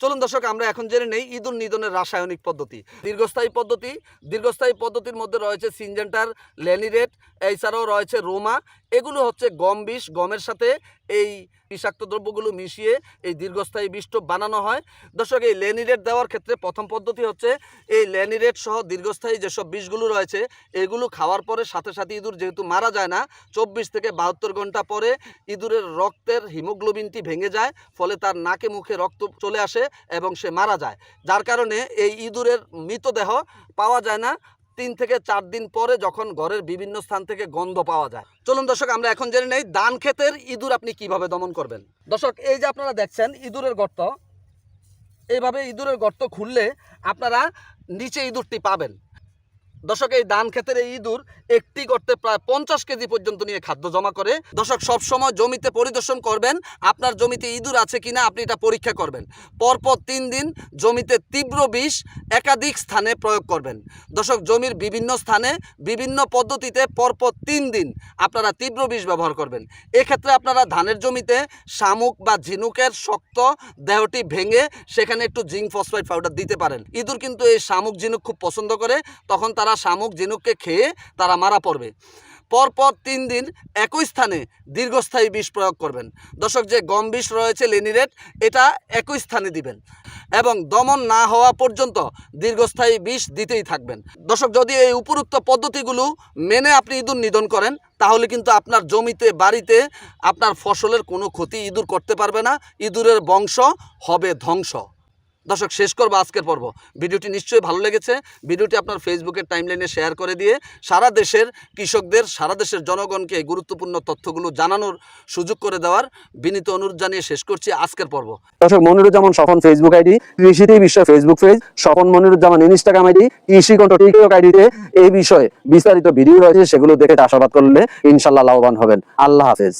চলুন দর্শক, আমরা এখন জেনে নেই ইঁদুর নিধনের রাসায়নিক পদ্ধতি। দীর্ঘস্থায়ী পদ্ধতি, দীর্ঘস্থায়ী পদ্ধতির মধ্যে রয়েছে সিনজেন্টার, ল্যানিরেট, এছাড়াও রয়েছে রোমা এগুলো হচ্ছে গম বিষ, গমের সাথে এই বিষাক্ত দ্রব্যগুলো মিশিয়ে এই দীর্ঘস্থায়ী বিষ্ট বানানো হয়। দর্শক, এই ল্যানিরেট দেওয়ার ক্ষেত্রে প্রথম পদ্ধতি হচ্ছে এই ল্যানিরেট সহ দীর্ঘস্থায়ী যেসব বিষগুলো রয়েছে, এগুলো খাওয়ার পরে সাথে সাথে ইঁদুর যেহেতু মারা যায় না, চব্বিশ থেকে বাহাত্তর ঘণ্টা পরে ইঁদুরের রক্তের হিমোগ্লোবিনটি ভেঙে যায়, ফলে তার নাকে মুখে রক্ত চলে আসে এবং সে মারা যায়। যার কারণে এই ইঁদুরের মৃতদেহ পাওয়া যায় না তিন থেকে চার দিন পরে যখন ঘরের বিভিন্ন স্থান থেকে গন্ধ পাওয়া যায়। চলুন দর্শক, আমরা এখন জেনে নেই ধান ক্ষেতের ইঁদুর আপনি কীভাবে দমন করবেন। দর্শক, এই যে আপনারা দেখছেন ইঁদুরের গর্ত, এইভাবে ইঁদুরের গর্ত খুললে আপনারা নিচে ইঁদুরটি পাবেন। দর্শক, এই ধান ক্ষেতের এই ইঁদুর একটি করতে প্রায় পঞ্চাশ কেজি পর্যন্ত নিয়ে খাদ্য জমা করে। দর্শক, সবসময় জমিতে পরিদর্শন করবেন, আপনার জমিতে ইঁদুর আছে কিনা আপনি এটা পরীক্ষা করবেন। পরপর তিন দিন জমিতে তীব্র বিষ একাধিক স্থানে প্রয়োগ করবেন। দর্শক, জমির বিভিন্ন স্থানে বিভিন্ন পদ্ধতিতে পরপর তিন দিন আপনারা তীব্র বিষ ব্যবহার করবেন। এক্ষেত্রে আপনারা ধানের জমিতে শামুক বা ঝিনুকের শক্ত দেহটি ভেঙে সেখানে একটু জিঙ্ক ফসফাইড পাউডার দিতে পারেন। ইঁদুর কিন্তু এই শামুক, ঝিনুক খুব পছন্দ করে, তখন তারা শামুক ঝিনুককে খেয়ে তারা মারা পড়বে। পরপর তিন দিন একই স্থানে দীর্ঘস্থায়ী বিষ প্রয়োগ করবেন। দর্শক, যে গম বিষ রয়েছে লেনিরেট এটা একই স্থানে দিবেন এবং দমন না হওয়া পর্যন্ত দীর্ঘস্থায়ী বিষ দিতেই থাকবেন। দর্শক, যদি এই উপরুক্ত পদ্ধতিগুলো মেনে আপনি ইঁদুর নিধন করেন, তাহলে কিন্তু আপনার জমিতে, বাড়িতে আপনার ফসলের কোনো ক্ষতি ইঁদুর করতে পারবে না। ইঁদুরের বংশ হবে ধ্বংস। দর্শক, শেষ করব আজকের পর্ব। ভিডিওটি নিশ্চয়ই ভালো লেগেছে। ভিডিওটি আপনার ফেসবুকের টাইমলাইনে শেয়ার করে দিয়ে সারা দেশের কৃষকদের, সারা দেশের জনগণকে এই গুরুত্বপূর্ণ তথ্যগুলো জানানোর সুযোগ করে দেওয়ার বিনীত অনুরোধ জানিয়ে শেষ করছি আজকের পর্ব। দর্শক, মনিরুজ্জামান স্বপন ফেসবুক আইডি কৃষিতে বিশ্ব Facebook page Swapan Moniruzzaman Instagram ID কৃষি কণ্ঠ টিকটক আইডিতে এই বিষয়ে বিস্তারিত ভিডিও রয়েছে, সেগুলো দেখে চাষাবাদ করলে ইনশাল্লাহ লাভবান হবেন। আল্লাহ হাফেজ।